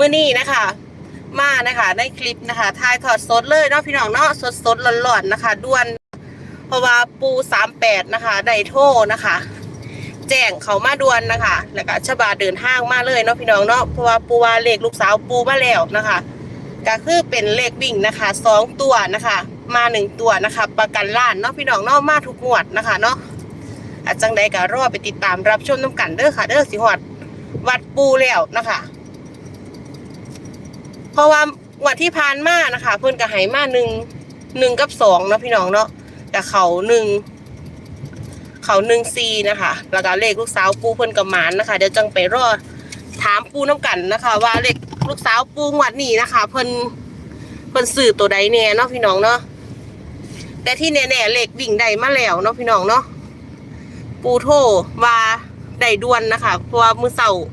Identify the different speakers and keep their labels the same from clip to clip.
Speaker 1: มื่อนี้นะคะ มานะคะในคลิปนะคะถ่ายทอดสดเลยเนาะพี่น้องเนาะสดสดๆร้อนๆนะคะด่วน เพราะว่าปูสามแปดนะคะได้โทนะคะ แจ้งเขามาด่วนนะคะ แล้วก็ชบาเดินห้างมาเลยเนาะพี่น้องเนาะเพราะว่าปูว่าเลขลูกสาวปูมาแล้วนะคะ ก็คือเป็นเลขวิ่งนะคะสองตัวนะคะ มาหนึ่งตัวนะคะ ประกันล้านเนาะพี่น้องเนาะมาทุกงวดนะคะเนาะอาจังใดก็รอไปติดตามรับชมน้ำกันเด้อค่ะเด้อสิฮอดวัดปูแล้วนะคะ เพราะว่างวดที่ผ่านมานะคะ เพิ่นก็ให้มาหนึ่งหนึ่งกับสองเนาะพี่น้องเนาะแต่เขาหนึ่งเขาหนึ่งซีนะคะแล้วก็เลขลูกสาวปูเพิ่นกับหมานนะคะ เดี๋ยวจังไปรอถามปูน้ำกันนะคะ ว่าเลขลูกสาวปูงวดนี้นะคะ เพิ่นเพิ่นสื่อตัวใดแน่เนาะพี่น้องเนาะแต่ที่แน่ๆเลขวิ่งได้มาแล้วเนาะพี่น้องเนาะปูโทรว่าได้ด่วนนะคะเพราะว่ามือเสาร์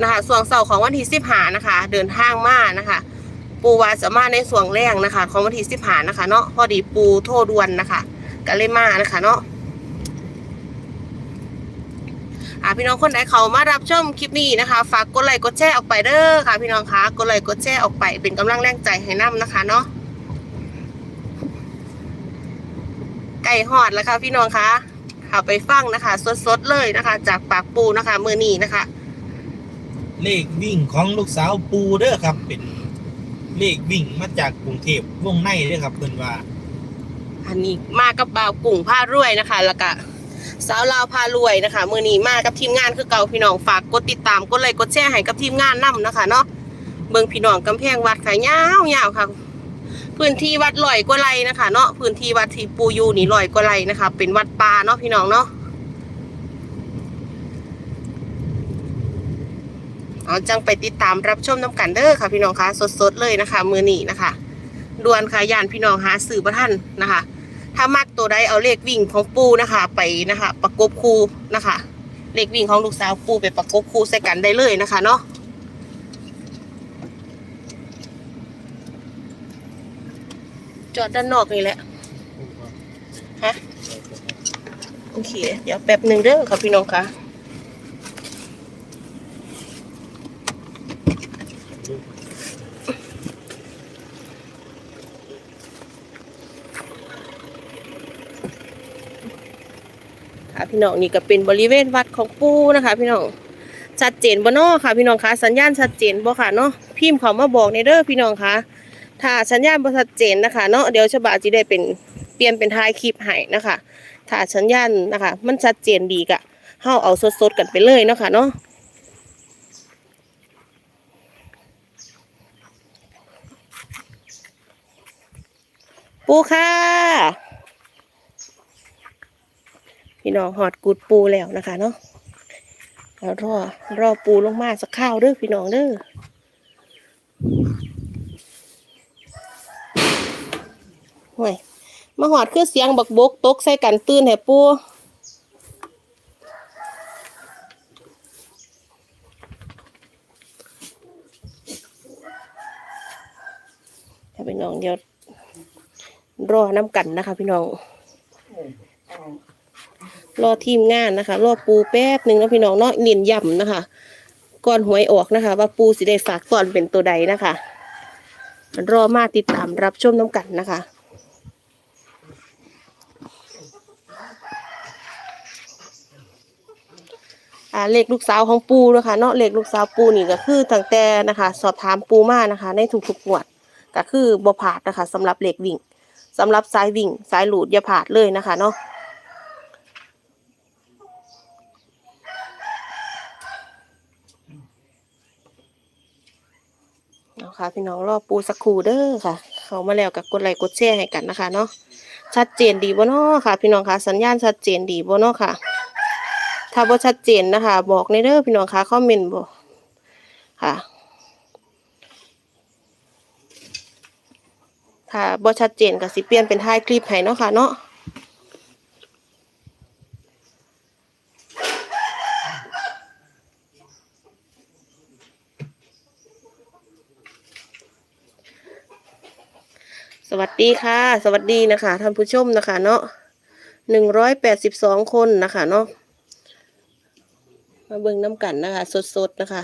Speaker 1: นะคะส่วงเสาร์ของวันที่สิบหานะคะ เดินทางมานะคะ ปูวาสามารถในส่วงแรกนะคะ ของวันที่สิบหานะคะ เนาะพอดีปูโทรด่วนนะคะก็เลยมานะคะ เนาะอ่าพี่น้องคนไหนเขามารับชมคลิปนี้นะคะ ฝากกดไลค์กดแชร์ออกไปเด้อค่ะ พี่น้องคะกดไลค์กดแชร์ออกไปเป็นกำลังแรงใจให้น้ำนะคะ เนาะไก่หอดแล้วค่ะ พี่น้องคะเอาไปฟังนะคะ สดๆเลยนะคะ จากปากปูนะคะ มือนี้นะคะ
Speaker 2: เลขวิ่งของลูกสาวปูเด้อครับเป็น เลขวิ่งมาจากกรุงเทพวงในเด้อครับเพิ่นว่า
Speaker 1: อันนี้มากับบ่าวกุ่งผ้ารวยนะคะ แล้วก็สาวลาวพารวยนะคะ มือนี้มากับทีมงานคือเก่าพี่น้องฝากกดติดตามกดไลค์กดแชร์ให้กับทีมงานนํนะคะเนาะเบิ่งพี่น้องกำแพงวัดค่ะยาวยาวค่ะ พื้นที่วัดลอยกว่าไรนะคะ เนาะพื้นที่วัดที่ปูยูนี่ลอยกว่าไรนะคะ เป็นวัดป่าเนาะพี่น้องเนาะ เอาจังไปติดตามรับชมน้ำกันเด้อค่ะ พี่น้องคะสดๆเลยนะคะ มือนี้นะคะด่วนค่ะยานพี่น้องหาสื่อประท่านนะคะ ถ้ามักตัวใดเอาเลขวิ่งของปูนะคะ ไปนะคะ ประกบคู่นะคะ เลขวิ่งของลูกสาวปูไปประกบคู่ใส่กันได้เลยนะคะเนาะจอดด้านนอกนี่แหละฮะโอเค เดี๋ยวแป๊บหนึ่งเด้อค่ะพี่น้องค่ะ พี่น้องนี่ก็เป็นบริเวณวัดของปูนะคะ พี่น้องชัดเจนบ่นาะค่ะ พี่น้องคะสัญญาณชัดเจนบ่ค่ะเนาะพิมพ์เขามาบอกในเด้อพี่น้องคะถ้าสัญญาณบ่ชัดเจนนะคะเนาะเดี๋ยวฉบาจะได้เป็นเปลี่ยนเป็นท้ายคลิปให้นะคะถ้าสัญญาณนะคะ มันชัดเจนดีกะเฮาเอาสดๆกันไปเลยเนาะค่ะเนาะปูค่ะ พี่น้องหอดกูดปูแล้วนะคะเนาะแล้วรอรอปูลงมาสักข้าวเด้อพี่น้องเด้อห่วยมาหอดคือเสียงบักบกตกใส่กันตื่นแห่ปูถ้าพี่น้องเดี๋ยวรอน้ำกันนะคะ พี่น้อง รอทีมงานนะคะ รอปูแป๊บหนึ่งนะพี่น้องเนาะเนียนย่ำนะคะ ก่อนหวยออกนะคะ ว่าปูสิได้ฝากตอนเป็นตัวใดนะคะ รอมาติดตามรับชมน้ำกันนะคะอ่าเลขลูกสาวของปูนะคะเนาะเลขลูกสาวปูนี่ก็คือตั้งแต่นะคะ สอบถามปูมานะคะ ในทุกๆงวดก็คือบ่ผาดนะคะสำหรับเลขวิ่งสำหรับสายวิ่ง สายหลุดอย่าผาดเลยนะคะเนาะ เอา ค่ะ พี่น้องรอปูสักครู่เด้อค่ะ เขามาแล้วกับกดไลค์กดแชร์ให้กันนะคะเนาะชัดเจนดีบ่เนาะค่ะ พี่น้องค่ะสัญญาณชัดเจนดีบ่เนาะค่ะ ถ้าบ่ชัดเจนนะคะ บอกในเด้อพี่น้องค่ะคอมเมนต์บ่ค่ะถ้าบ่ชัดเจนก็สิเปลี่ยนเป็นท้ายคลิปให้เนาะค่ะเนาะ สวัสดีค่ะ สวัสดีนะคะท่านผู้ชมนะคะ เนาะหนึ่งร้อยแปดสิบสองคนนะคะเนาะมาเบิ่งน้ำกันนะคะ สดๆนะคะ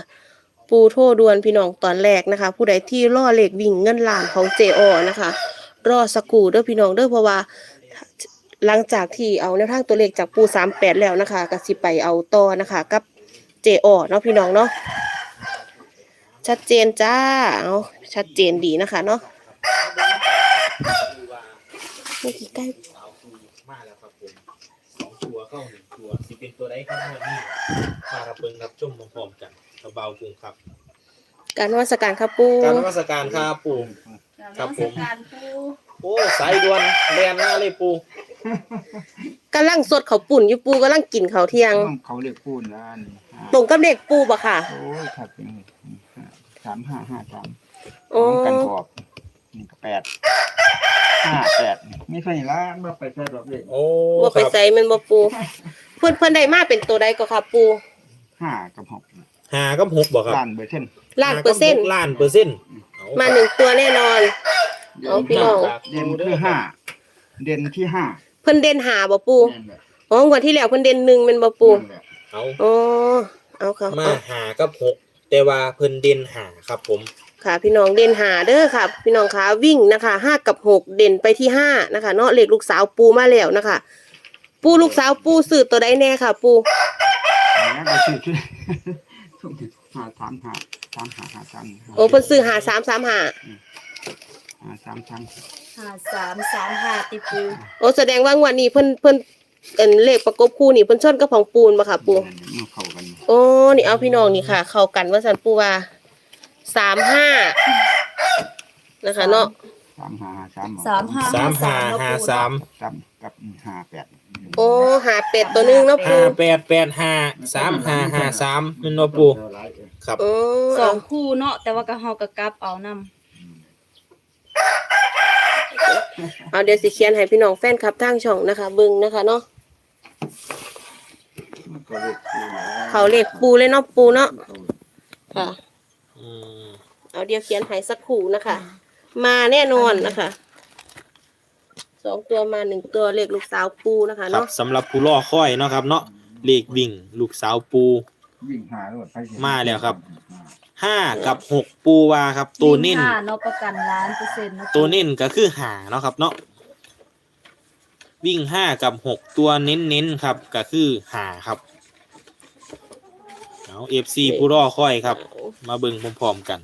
Speaker 1: ปูโทด่วนพี่น้องตอนแรกนะคะ ผู้ใดที่ล่อเหลขวิ่งเงินล้านของเจอนะคะ รอสกูเด้อพี่น้องเด้อเพราะว่าหลังจากที่เอาแนวทางตัวเลขจากปู38แปดแล้วนะคะกสิไปเอาต่อนะคะ กับเจอเนาะพี่น้องเนาะชัดเจนจ้าเอาชัดเจนดีนะคะเนาะ เมื่อกี้ใกล้
Speaker 2: สาวปูมาแล้วครับผมสองตัวเข้าหนึ่งตัวสิเป็นตัวใดครับวันนี้มารับเบิ่งรับชมพร้อมๆกันกระเบากรุงครับ
Speaker 1: การนวัสการครับปู
Speaker 2: การนมัสการครับปูครับผม
Speaker 3: การปู
Speaker 2: โอ้สายด่วนแลนหน้าเลยปู
Speaker 1: กำลังสดเขาวปุ่นอยู่ปูกำลังกินเขาวเที่ยง
Speaker 4: เขาเรียกปูนแล้วนี่ห้า
Speaker 1: ตรงกับเด็กปูปะค่ะ
Speaker 4: โอ้ยถ้าเป็นสามห้าห้าสาม
Speaker 1: โอ้
Speaker 4: ของกันกรอบ นี่ก็แปดห้าแปดไม่ใช่ละเมื่อไปใช้ดอกเล็ก
Speaker 2: โอ้
Speaker 1: บ่
Speaker 2: ค
Speaker 1: ไป
Speaker 2: รับ
Speaker 1: ใส่แมันบ่ปู เพื่อนเพื่อนได้มาเป็นตัวใดก็ค่ะปู
Speaker 4: ห้ากับหก
Speaker 2: หากับหกบ่ครับ
Speaker 4: ล้านเบอร์เซ็นต์
Speaker 1: ล้านเปอร์เซ็นต์
Speaker 2: หากับหกล้านเปอร์เซ็นต์เอ
Speaker 1: มาหนึ่งตัวแน่นอนเอาพี่น้อง
Speaker 4: เด่นคือห้าเด่นที่ห้า
Speaker 1: เพิ่นเด่นหาบ่ปู
Speaker 4: นั่นแหละ
Speaker 1: อ๋องวดที่แล้วเพิ่นเด่นหนึ่งเป็นบ่ปู
Speaker 4: นั่นแหละ
Speaker 2: เอา
Speaker 1: อ๋อเอาค่ะ
Speaker 2: มา
Speaker 1: เอา
Speaker 2: หากับหกแต่ว่าเพิ่นเด่นหาครับผม
Speaker 1: ค่ะ พี่น้องเด่นหาเด้อค่ะ พี่น้องคะวิ่งนะคะห้ากับหกเด่นไปที่ห้านะคะเนาะเลขลูกสาวปูมาแล้วนะคะ ปูลูกสาวปูสื่อตัวใดแน่ค่ะ ปู
Speaker 4: แล้วก็ชื่อชื่อห้าสามห้าสามห้าห้าสาม
Speaker 1: โอ้เพิ่นซื้อหาสามสามหา
Speaker 4: ห้าสามสาม
Speaker 3: ห้าสามสามห้าติปู
Speaker 1: โอ้แสดงว่างวดนี้เพิ่นเพิ่นเอ็นเลขประกบคู่นี่เพิ่นชนกับของปูนบ่ค่ะ ปู
Speaker 4: นั่นมันเข้ากัน
Speaker 1: โอ้นี่เอาพี่น้องนี่ค่ะ เข้ากันว่าสันปูว่า สามห้านะคะเนาะ
Speaker 4: สามห้าห้าสาม
Speaker 3: สามห้า
Speaker 2: สามหาหาสาม
Speaker 4: สามกับห้าแปด
Speaker 1: โอ้หาเป็ดตัวหนึงเนาะ
Speaker 2: ห้า
Speaker 1: ปู
Speaker 2: แปดแปดห้าสามห้าห้าสามแมันบ่ปูครับ
Speaker 1: โอ้
Speaker 3: สองคู่เนาะแต่ว่ากระเฮากระกลับเอานำ
Speaker 1: เอาเดี๋ยวสิเขียนให้พี่น้องแฟนคลับทางช่องนะคะ เบิ่งนะคะเนาะเขาเลขปูเลยเนาะปูเนาะค่ะ
Speaker 2: อืม
Speaker 1: เอาเดี๋ยวเขียนให้สักครู่นะคะ มาแน่นอนนะคะ สองตัวมาหนึ่งตัวเลขลูกสาวปูนะคะ
Speaker 2: ครับ
Speaker 1: เนาะ
Speaker 2: สำหรับผู้รอคอยเนาะครับ เนาะเลขวิ่ง ลูกสาวปู
Speaker 4: วิ่งหาโลดไปสิ
Speaker 2: มาแล้วครับ ห้ากับหกปูวาครับ ตัวนิ่น
Speaker 3: ห้าเนาะประกันล้านเปอร์เซ็นต์เนาะ
Speaker 2: ตัวนิ่นก็คือหาเนาะครับเนาะวิ่งห้ากับหกตัวเน้นๆครับก็คือหาครับเอาเอฟซีผู้รอคอยครับ มาเบิ่งพร้อมๆกัน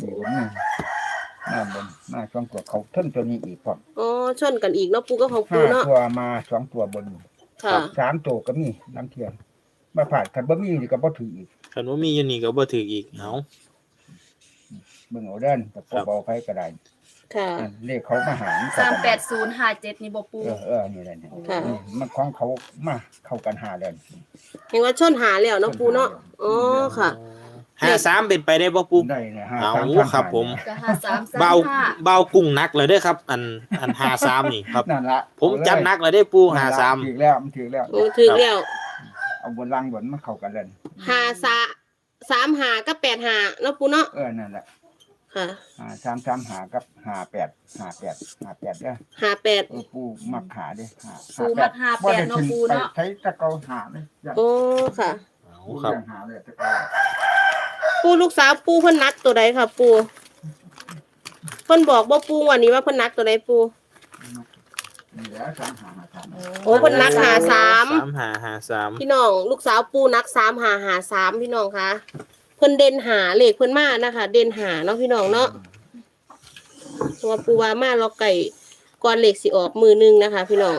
Speaker 4: นี่ผมนี่หน้าบนหน้าสองตัวเขาเท่นตัวนี้อีกพร้อม
Speaker 1: อ๋อชนกันอีกเนาะปูก็ของปู
Speaker 4: ห้า
Speaker 1: เนาะ
Speaker 4: ตัวมาสองตัวบน
Speaker 1: ค่ะ
Speaker 4: สามตัวก็มีน้ำเทียมมาผ่านคันบ่มีนี่ก็บ่ถืออีก
Speaker 2: คันว่ามีอยู่นี่ก็บ่ถืออีกเอา
Speaker 4: เบิ่งเอาเด้านกับ
Speaker 2: ครับ
Speaker 4: เบาๆไปก็ได้
Speaker 1: ค่ะ
Speaker 4: อันเลขเขามาหาร
Speaker 3: สามแปดศูนย์ห้าเจ็ดนี่บ่ปู
Speaker 4: เออเออนี่แหละเนี่ย
Speaker 1: ค่ะ
Speaker 4: นี่มันของเขามาเข้ากันหาแล้ว
Speaker 1: เห็นว่าชนหาแล้วเนาะปูเนาะอ๋อค่ะ
Speaker 2: ห้าสามเป็นไปได้บ่ปู
Speaker 4: ได้เนี่ยห้า
Speaker 2: เอา
Speaker 4: สามสาม
Speaker 2: ครับผม
Speaker 3: ก็ห้าสามสาม
Speaker 2: เบา
Speaker 3: ห้า
Speaker 2: เบากุ้งนักเลยเด้อครับ อันอันหาสามนี่ครับ
Speaker 4: นั่นละ
Speaker 2: ผมจัดนักเลยได้อปูหาสาม
Speaker 4: ถือแล้วมันถือแล้ว
Speaker 1: โอ้ถึงแล้ว
Speaker 4: เอาบนล่างบนมาเข้ากันเลย
Speaker 1: หาสาสามหากับแปดหาเนาะปูเนาะ
Speaker 4: เออนั่นแหละ
Speaker 1: ค่ะ
Speaker 4: อ่าสามสามหากับหาแปดหาแปดหาแปดเด้อ
Speaker 1: หาแปด
Speaker 4: เออปูมักหาเด้หา
Speaker 3: ปูมัดห้าแปดเนาะปูเนาะ
Speaker 4: ใช้ตะเกาหาเลยอย่าง
Speaker 1: โอ้ค่ะ
Speaker 2: เอา
Speaker 4: ปู
Speaker 2: ครับ
Speaker 4: ยังหาเลยตะเกา
Speaker 1: ปูลูกสาวปูเพิ่นนักตัวใดค่ะ ปูเพิ่นบอกว่าปูวันนี้ว่าเพิ่นนักตัวใดปู
Speaker 4: นี่แหละสามหาหาสาม
Speaker 1: โอ้เพิ่นนักหาสาม
Speaker 2: สามหาหาสาม
Speaker 1: พี่น้อง ลูกสาวปูนักสามหาหาสามพี่น้องคะเพิ่นเด่นหาเลขเพิ่นมานะคะ เด่นหาเนาะพี่น้องเนาะตัวปูว่ามาเราไก่ก่อนเหล็กสิออกมือหนึงนะคะ พี่น้อง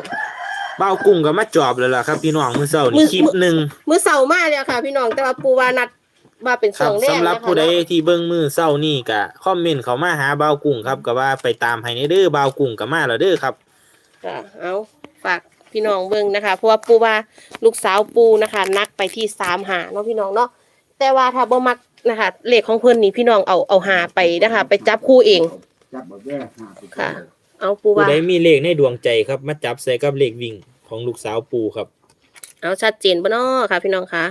Speaker 2: เบากุ้งก็มาจอบเลยล่ะครับ พี่น้องมื้อเช้า
Speaker 1: มื้
Speaker 2: นี่
Speaker 1: อ
Speaker 2: คลิปหนึ่ง
Speaker 1: มือเสาร์มาแล้วค่ะ พี่น้องแต่ว่าปูว่านัด ว่าเป็น
Speaker 2: ค
Speaker 1: ส
Speaker 2: รั
Speaker 1: อบงแรก
Speaker 2: สำหรับ
Speaker 1: นะคะ
Speaker 2: ผู้ใด
Speaker 1: เนาะ
Speaker 2: ที่เบิ่งมือเช้านี่ก็คอมเมนต์เขามาหาเบากุ้งครับก็ว่าไปตามให้ในเด้อเบากุ้งก็มาแล้วเด้อครับ
Speaker 1: ค่ะเอาฝากพี่น้องเบิ่งนะคะ เพราะว่าปูว่าลูกสาวปูนะคะ นักไปที่สามหาเนาะพี่น้องเนาะแต่ว่าถ้าบ่มักนะคะเลขของเพิ่นนี่พี่น้องเอาเอาหาไปนะคะ ไปจับคู่เอง
Speaker 4: จับหมดเด้อหาไป
Speaker 1: ค่ะ เอาปู
Speaker 2: ผู้
Speaker 1: ว่า
Speaker 2: ใดมีเลขในดวงใจครับ มาจับใส่กับเลขวิ่งของลูกสาวปูครับ
Speaker 1: เอาชัดเจนบ่เนาะค่ะ พี่น้องคะ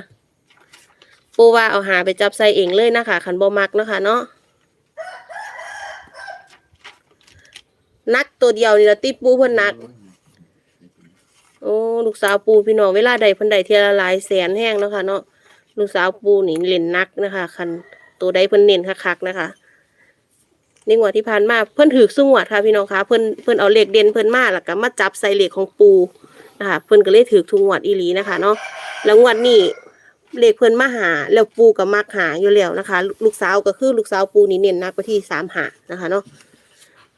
Speaker 1: ปูว่าเอาหาไปจับใส่เองเลยนะคะคันบ่มักนะคะเนาะนักตัวเดียวนี่ละติปูเพิ่นนัก โอ้ลูกสาวปูพี่น้องเวลาใดเพิ่นใดเทียละหลายแสนแห้งนะคะเนาะลูกสาวปูนี่เล่นนักนะคะคันตัวใดเพิ่นเน้นคักๆนะคะในงวดที่ผ่านมาเพิ่นถือสุงวดค่ะพี่น้องคะเพิ่นเพิ่นเอาเหลขเด่นเพิ่นมาแล้วก็มาจับใส่เลขของปูนะคะเพิ่นก็เลยถือทุกงวดอีหลีนะคะเนาะแล้วงวดนี้ เลขเพิ่นมาหาแล้วปูก็มักหาอยู่แล้วนะคะ ลูกสาวก็คือลูกสาวปูนี่เน้นนักไปที่สามหานะคะเนาะ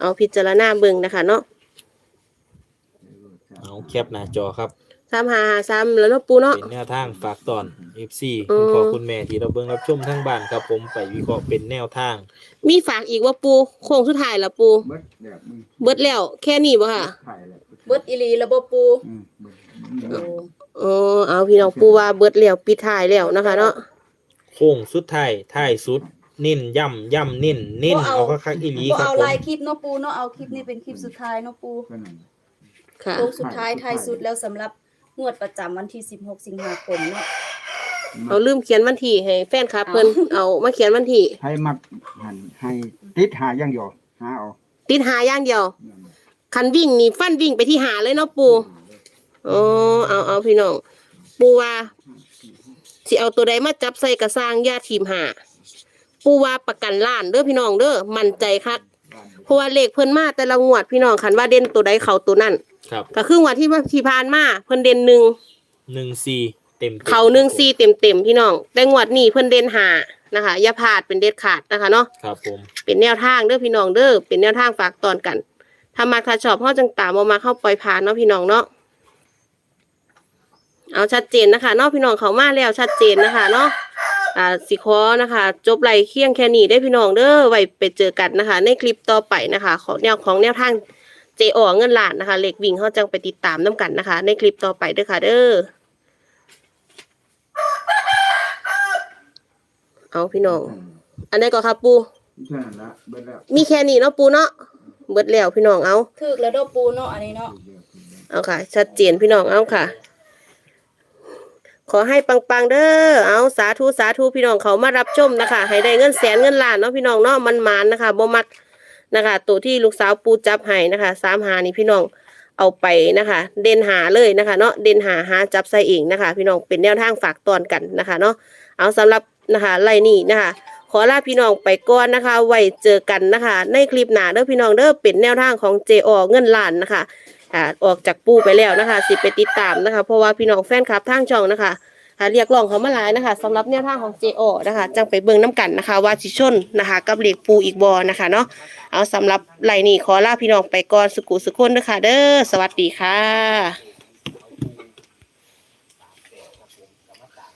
Speaker 1: เอาพิจารณาเบิ่งนะคะเนาะ
Speaker 2: เอาแคปหน้าจอครับ
Speaker 1: สามหาหาสามแล้วเนาะปูเนาะ
Speaker 2: เป็นแนวทางฝากตอน FC
Speaker 1: อืม
Speaker 2: คุณพ่อคุณแม่ที่เราเบิ่งรับชมทั้งบ้านครับผมไปวิเคราะห์เป็นแนวทาง
Speaker 1: มีฝากอีกว่าปูโค้งสุดท้ายละปู
Speaker 4: เบิดแบบมึง
Speaker 1: เบิดแล้วแค่นี้บ่ค่ะ
Speaker 4: ถ่ายแล้ว
Speaker 3: เบิดอีหลีแล้วบ่ปู
Speaker 4: อืมเบิด
Speaker 3: โอ้
Speaker 1: อ๋อเอาพี่น้องปูว่าเบิดแล้วปิดท้ายแล้วนะคะ เนาะ
Speaker 2: โค้งสุดท้ายท้ายสุดเน้นย่ำย่ำเน้นเน้นเอาคักๆอีหลี
Speaker 3: บ่
Speaker 2: ครับ
Speaker 3: เอา
Speaker 2: ผม
Speaker 3: ลายคลิปเนาะปูเนาะเอาคลิปนี้เป็นคลิปสุดท้ายเนาะปู
Speaker 4: ก็นั่น
Speaker 1: ค่ะ
Speaker 3: โค้งสุดท้ายท้ายสุดแล้วสำหรับงวดประจำวันที่ 16 สิงหาคมเนาะ
Speaker 1: เอาลืมเขียนวันที่ให้แฟนคลับเพิ่นเอามาเขียนวันที่
Speaker 4: ให้มักหันให้ติดหาอย่างเดียวหาเอา
Speaker 1: ติดหาอย่างเดียวคันวิ่งนี่ฟันวิ่งไปที่หาเลยเนาะปู อ๋อเอาเอาพี่น้อง ปูว่าสิเอาตัวใดมาจับใส่กระสร้างยาทีมหาปูว่าประกันล้านเด้อพี่น้องเด้อมั่นใจคักเพราะว่าเลขเพิ่นมาแต่ละงวดพี่น้องคันว่าเด่นตัวใดเขาตัวนั้น
Speaker 2: ครับ
Speaker 1: ก็คืองวดที่ที่ผ่านมาเพิ่นเด่นหนึ่ง
Speaker 2: หนึ่งซีเต็มๆ
Speaker 1: เขาหนึ่งซีเต็มเต็มๆพี่น้องแต่งวดนี้เพิ่นเด่นหานะคะอย่าพลาดเป็นเด็ดขาดนะคะเนาะ
Speaker 2: ครับผม
Speaker 1: เป็นแนวทางเด้อพี่น้องเด้อเป็นแนวทางฝากตอนกันถ้ามาถ้าชอบพ่อจังตามเอามาเข้าปล่อยผ่านเนาะพี่น้องเนาะ เอาชัดเจนนะคะเนาะพี่น้องเขามาแล้วชัดเจนนะคะเนาะอ่าสิคอนะคะ จบไล่เคียงแค่นี้ได้อพี่น้องเด้อไว้ไปเจอกันนะคะ ในคลิปต่อไปนะคะ ของแนวของแนวทางเจออเงินล้านนะคะเหล็กวิ่งเขาจังไปติดตามน้กันนะคะ ในคลิปต่อไปเด้อค่ะ เด้อเอาพี่น้อง อันนี้ก็ครับปู
Speaker 4: แค่นั้นละเบิดแล้ว
Speaker 1: มีแค่นี้เนาะปูเนาะเบิดแล้วพี่น้องเอา
Speaker 3: ถึกแล้วเด้อปูเนาะอันนี้เนาะ
Speaker 1: เอาค่ะ ชัดเจนพี่น้องเอาค่ะ ขอให้ปังๆเด้อ เอาสาธุสาธุพี่น้องเขามารับชมนะคะ ให้ได้เงินแสนเงินล้านเนาะพี่น้องเนาะมันมานนะคะบ่มักนะคะ ตัวที่ลูกสาวปูจับให้นะคะสามหานี่พี่น้องเอาไปนะคะ เด่นหาเลยนะคะ เนาะเด่นหาหาจับใส่เองนะคะ พี่น้องเป็นแนวทางฝากตอนกันนะคะเนาะเอาสำหรับนะคะไล่นี่นะคะ ขอลาพี่น้องไปก่อนนะคะ ไว้เจอกันนะคะ ในคลิปหน้าเด้อพี่น้องเด้อเป็นแนวทางของเจอเงินล้านนะคะ อ่าออกจากปูไปแล้วนะคะ สิไปติดตามนะคะ เพราะว่าพี่น้องแฟนคลับทางช่องนะคะอ่าเรียกร้องเขามาหลายนะคะสำหรับแนวทางของ JO นะคะ จังไปเบิ่งน้ำกันนะคะ ว่าชิชนนะคะ กับเหล็กปูอีกบอนะคะเนาะเอาสำหรับไลน์นี่ขอลาพี่น้องไปก่อนสุกุสุคนนะคะเด้อสวัสดีค่ะ